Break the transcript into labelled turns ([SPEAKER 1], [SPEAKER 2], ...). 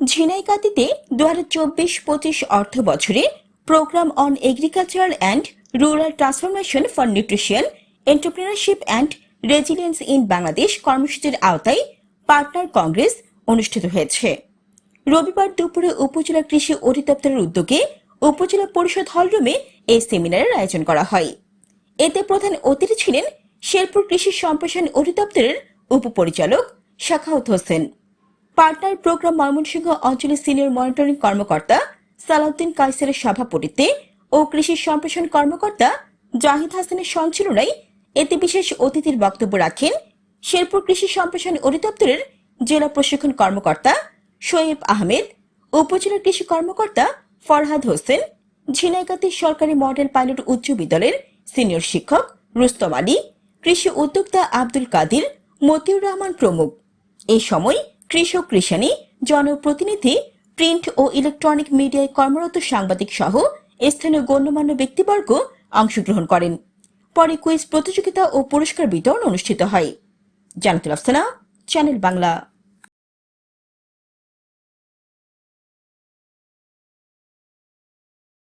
[SPEAKER 1] ঝিনাইগাতিতে দু হাজার চব্বিশ পঁচিশ অর্থ বছরে programme on agriculture and rural transformation for nutrition entrepreneurship and resilience in Bangladesh কর্মসূচির আওতায় পার্টনার কংগ্রেস অনুষ্ঠিত হয়েছে। রবিবার দুপুরে উপজেলা কৃষি অধিদপ্তরের উদ্যোগে উপজেলা পরিষদ হলরুমে এই সেমিনারের আয়োজন করা হয়। এতে প্রধান অতিথি ছিলেন শেরপুর কৃষি সম্প্রসারণ অধিদপ্তরের উপপরিচালক শাখাউত হোসেন। পার্টনার প্রোগ্রাম ময়মনসিংহ অঞ্চলের সিনিয়র মনিটরিং কর্মকর্তা সালাউদ্দিন কাইসারের সভাপতিত্বে ও কৃষি সম্প্রসারণ কর্মকর্তা জাহিদ হাসানের সঞ্চালনায় এতে বিশেষ অতিথির বক্তব্য রাখেন শেরপুর কৃষি সম্প্রসারণ অধিদপ্তরের জেলা প্রশিক্ষণ কর্মকর্তা শোয়েব আহমেদ, উপজেলা কৃষি কর্মকর্তা ফরহাদ হোসেন, ঝিনাইগাতি সরকারি মডেল পাইলট উচ্চ বিদ্যালয়ের সিনিয়র শিক্ষক রুস্তম আলী, কৃষি উদ্যোক্তা আব্দুল কাদির, মতিউর রহমান প্রমুখ। এই সময় কৃষক কৃষানি, জনপ্রতিনিধি, প্রিন্ট ও ইলেকট্রনিক মিডিয়ায় কর্মরত সাংবাদিক সহ স্থানীয় গণ্যমান্য ব্যক্তিবর্গ অংশগ্রহণ করেন। পরে কুইজ প্রতিযোগিতা ও পুরস্কার বিতরণ অনুষ্ঠিত হয়। জানাতুল আফসানা, চ্যানেল বাংলা।